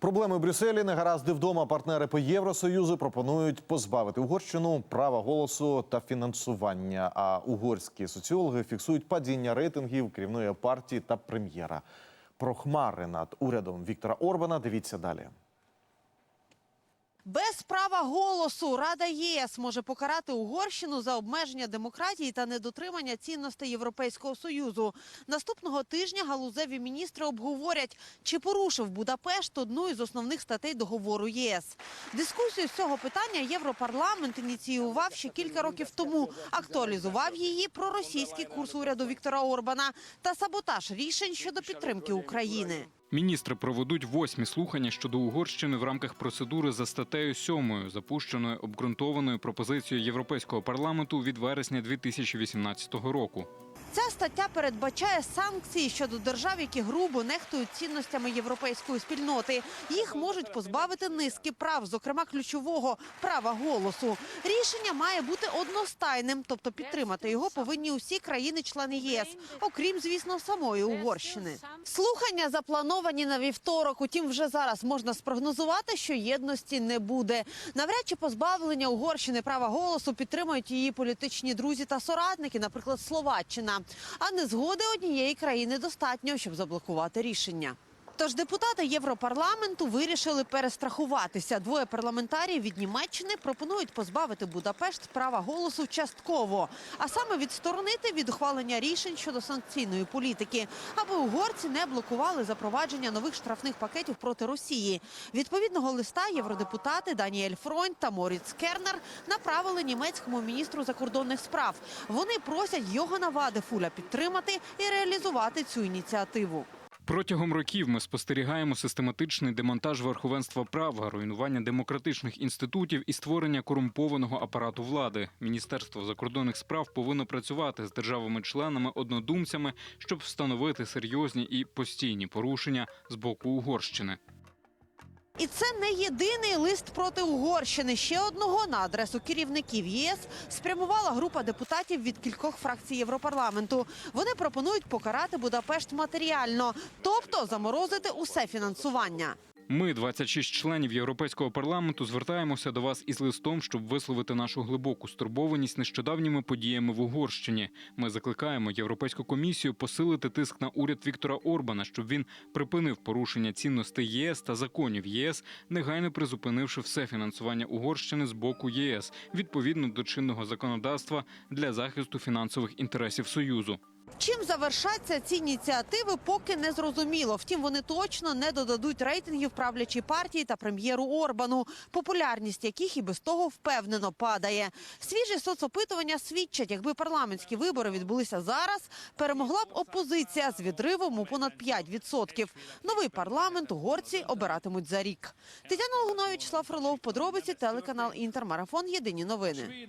Проблеми в Брюсселі, негаразди вдома. Партнери по Євросоюзу пропонують позбавити Угорщину права голосу та фінансування. А угорські соціологи фіксують падіння рейтингів керівної партії та прем'єра. Про хмари над урядом Віктора Орбана. Дивіться далі. Без права голосу Рада ЄС може покарати Угорщину за обмеження демократії та недотримання цінностей Європейського союзу. Наступного тижня галузеві міністри обговорять, чи порушив Будапешт одну із основних статей договору ЄС. Дискусію з цього питання Європарламент ініціював ще кілька років тому. Актуалізував її про російський курс уряду Віктора Орбана та саботаж рішень щодо підтримки України. Міністри проведуть восьмі слухання щодо Угорщини в рамках процедури за статтею 7, запущеною обґрунтованою пропозицією Європейського парламенту від вересня 2018 року. Ця стаття передбачає санкції щодо держав, які грубо нехтують цінностями європейської спільноти. Їх можуть позбавити низки прав, зокрема ключового права голосу. Рішення має бути одностайним, тобто підтримати його повинні усі країни-члени ЄС, окрім, звісно, самої Угорщини. Слухання заплановані на вівторок. Утім, вже зараз можна спрогнозувати, що єдності не буде. Навряд чи позбавлення Угорщини права голосу підтримують її політичні друзі та соратники, наприклад, Словаччина. А не згоди однієї країни достатньо, щоб заблокувати рішення. Тож депутати Європарламенту вирішили перестрахуватися. Двоє парламентарів від Німеччини пропонують позбавити Будапешт права голосу частково, а саме відсторонити від ухвалення рішень щодо санкційної політики, аби угорці не блокували запровадження нових штрафних пакетів проти Росії. Відповідного листа євродепутати Даніель Фройнд та Моріц Кернер направили німецькому міністру закордонних справ. Вони просять Йогана Вадефуля підтримати і реалізувати цю ініціативу. Протягом років ми спостерігаємо систематичний демонтаж верховенства права, руйнування демократичних інститутів і створення корумпованого апарату влади. Міністерство закордонних справ повинно працювати з державами-членами однодумцями, щоб встановити серйозні і постійні порушення з боку Угорщини. І це не єдиний лист проти Угорщини. Ще одного на адресу керівників ЄС спрямувала група депутатів від кількох фракцій Європарламенту. Вони пропонують покарати Будапешт матеріально, тобто заморозити усе фінансування. Ми, 26 членів Європейського парламенту, звертаємося до вас із листом, щоб висловити нашу глибоку стурбованість нещодавніми подіями в Угорщині. Ми закликаємо Європейську комісію посилити тиск на уряд Віктора Орбана, щоб він припинив порушення цінностей ЄС та законів ЄС, негайно призупинивши все фінансування Угорщини з боку ЄС відповідно до чинного законодавства для захисту фінансових інтересів Союзу. Чим завершаться ці ініціативи, поки не зрозуміло. Втім, вони точно не додадуть рейтингів правлячій партії та прем'єру Орбану, популярність яких і без того впевнено падає. Свіжі соцопитування свідчать, якби парламентські вибори відбулися зараз, перемогла б опозиція з відривом у понад 5%. Новий парламент угорці обиратимуть за рік. Тетяна Лунович, Слав Фролов, подробиці телеканал Інтермарафон. Єдині новини.